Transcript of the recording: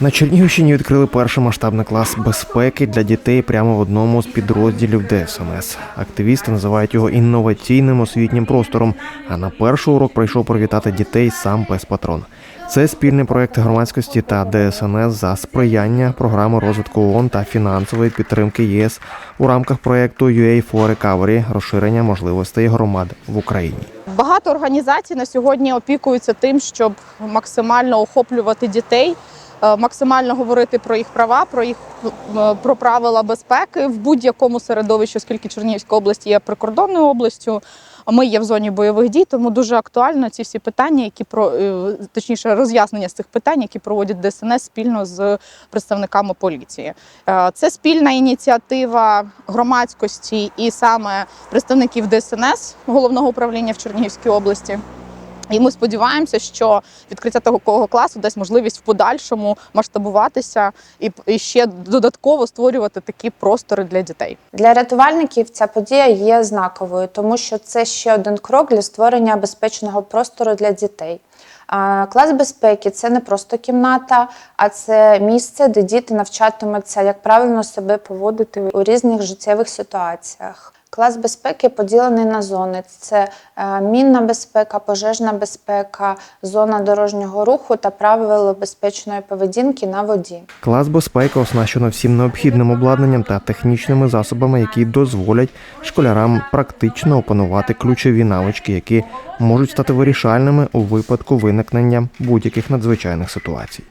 На Чернігівщині відкрили перший масштабний клас безпеки для дітей прямо в одному з підрозділів ДСНС. Активісти називають його інноваційним освітнім простором. А на перший урок прийшов привітати дітей сам пес патрон. Це спільний проект громадськості та ДСНС за сприяння програми розвитку ООН та фінансової підтримки ЄС у рамках проекту UA for Recovery – розширення можливостей громад в Україні. Багато організацій на сьогодні опікуються тим, щоб максимально охоплювати дітей, максимально говорити про їх права, про їх е, про правила безпеки в будь-якому середовищі, оскільки Чернігівська область є прикордонною областю. а Ми є в зоні бойових дій, тому дуже актуально ці всі питання, які про е, точніше роз'яснення з цих питань, які проводять ДСНС спільно з представниками поліції. Е, Це спільна ініціатива громадськості і саме представників ДСНС головного управління в Чернігівській області. І ми сподіваємося, що відкриття такого класу дасть можливість в подальшому масштабуватися і, ще додатково створювати такі простори для дітей. Для рятувальників ця подія є знаковою, тому що це ще один крок для створення безпечного простору для дітей. Клас безпеки це не просто кімната, а це місце, де діти навчатимуться, як правильно себе поводити у різних життєвих ситуаціях. Клас безпеки поділений на зони: це е, мінна безпека, пожежна безпека, зона дорожнього руху та правила безпечної поведінки на воді. Клас безпеки оснащено всім необхідним обладнанням та технічними засобами, які дозволять школярам практично опанувати ключові навички, які можуть стати вирішальними у випадку виникнення будь-яких надзвичайних ситуацій.